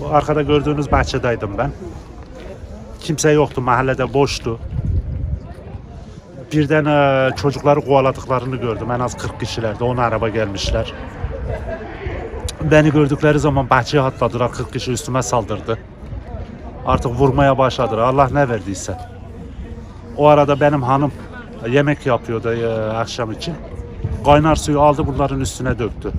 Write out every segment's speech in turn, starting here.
Bu arkada gördüğünüz bahçedeydim ben. Kimse yoktu, mahallede boştu. Birden e, çocukları kovaladıklarını gördüm. En az 40 kişilerdi. 10 araba gelmişler. Beni gördükleri zaman bahçeye atladılar. 40 kişi üstüme saldırdı. Artık vurmaya başladılar. Allah ne verdiyse. O arada benim hanım yemek yapıyordu e, akşam için. Kaynar suyu aldı bunların üstüne döktü.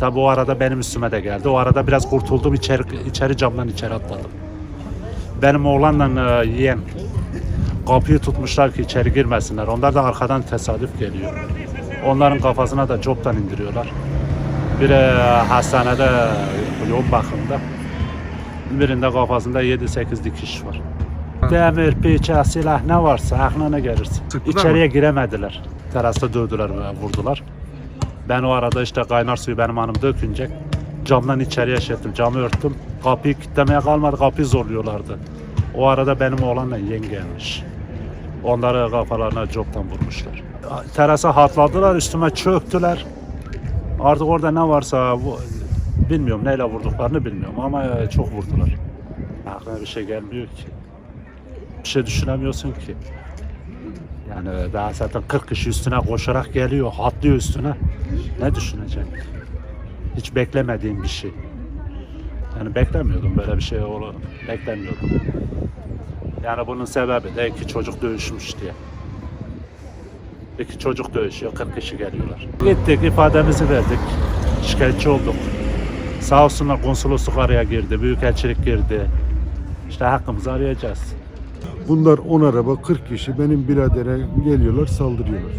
Tabi o arada benim üstüme de geldi. O arada biraz kurtuldum içeri, içeri camdan içeri atladım. Benim oğlanla e, yeğen kapıyı tutmuşlar ki içeri girmesinler. Onlar da arkadan tesadüf geliyor. Onların kafasına da coptan indiriyorlar. Biri e, hastanede yoğun bakımda. Birinde kafasında 7-8 dikiş var. Demir, bıçak, silah ne varsa aklına gelirse. Sıktılar İçeriye giremediler. Terasta dövdüler ve vurdular. Ben o arada işte kaynar suyu benim hanım dökünce camdan içeriye şey ettim. Camı örttüm. Kapıyı kilitlemeye kalmadı. Kapıyı zorluyorlardı. O arada benim oğlanla yenge gelmiş. Onları kafalarına coptan vurmuşlar. Terasa hatladılar. Üstüme çöktüler. Artık orada ne varsa bilmiyorum neyle vurduklarını bilmiyorum ama e, çok vurdular. Aklına bir şey gelmiyor ki. Bir şey düşünemiyorsun ki. Yani daha zaten 40 kişi üstüne koşarak geliyor, atlıyor üstüne. Ne düşünecek? Hiç beklemediğim bir şey. Yani beklemiyordum böyle bir şey olur. Beklemiyordum. Yani bunun sebebi de iki çocuk dövüşmüş diye. İki çocuk dövüşüyor, 40 kişi geliyorlar. Gittik, ifademizi verdik. Şikayetçi olduk. Sağ olsunlar konsolosluk araya girdi, büyükelçilik girdi. İşte hakkımızı arayacağız. Bunlar 10 araba 40 kişi benim biradere geliyorlar saldırıyorlar.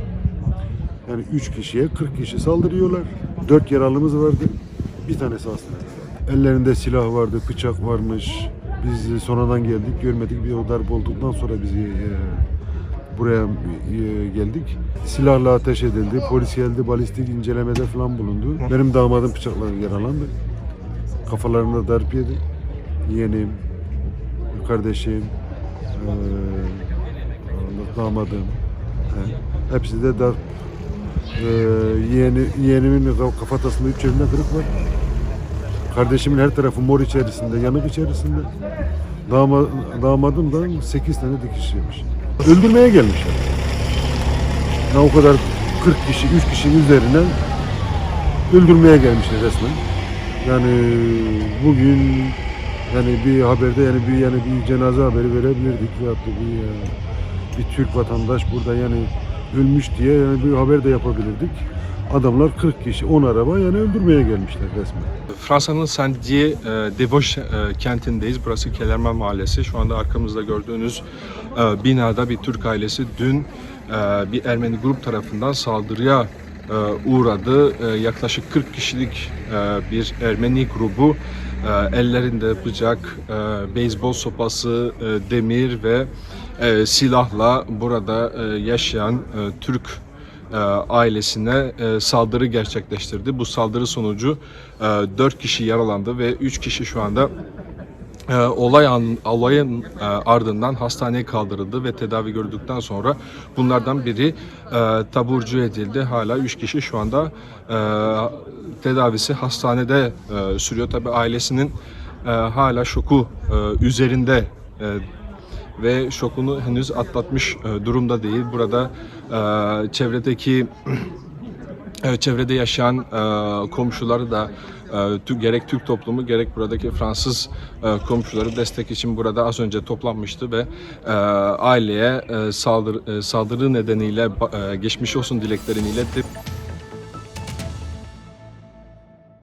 Yani 3 kişiye 40 kişi saldırıyorlar. 4 yaralımız vardı. Bir tanesi hastanede. Ellerinde silah vardı, bıçak varmış. Biz sonradan geldik, görmedik. Bir o darbe olduktan sonra bizi e, buraya e, geldik. Silahla ateş edildi. Polis geldi, balistik incelemede falan bulundu. Benim damadım bıçakla yaralandı. Kafalarında darp yedi. Yeğenim, kardeşim, ee, damadım. He. Hepsi de darp. Ee, yeğeni, yeğenimin kaf- kafatasında üç yerinde kırık var. Kardeşimin her tarafı mor içerisinde, yanık içerisinde. Dama, damadımdan sekiz tane dikiş yemiş. Öldürmeye gelmişler. Ya o kadar 40 kişi, 3 kişinin üzerine öldürmeye gelmişler resmen. Yani bugün yani bir haberde yani bir yani bir cenaze haberi verebilirdik veyahut da bir e, bir Türk vatandaş burada yani ölmüş diye yani bir haber de yapabilirdik. Adamlar 40 kişi 10 araba yani öldürmeye gelmişler resmen. Fransa'nın Saint-Dié, e, Devoş e, kentindeyiz. Burası Kellerman Mahallesi. Şu anda arkamızda gördüğünüz binada bir Türk ailesi dün bir Ermeni grup tarafından saldırıya uğradı. E, yaklaşık 40 kişilik e, bir Ermeni grubu e, ellerinde bıçak, e, beyzbol sopası, e, demir ve e, silahla burada e, yaşayan e, Türk e, ailesine e, saldırı gerçekleştirdi. Bu saldırı sonucu e, 4 kişi yaralandı ve 3 kişi şu anda e, olay an, olayın e, ardından hastaneye kaldırıldı ve tedavi gördükten sonra bunlardan biri e, taburcu edildi. Hala 3 kişi şu anda e, tedavisi hastanede sürüyor. Tabi ailesinin hala şoku üzerinde ve şokunu henüz atlatmış durumda değil. Burada çevredeki Çevrede yaşayan e, komşuları da e, gerek Türk toplumu gerek buradaki Fransız e, komşuları destek için burada az önce toplanmıştı ve e, aileye e, saldır, e, saldırı nedeniyle e, geçmiş olsun dileklerini iletip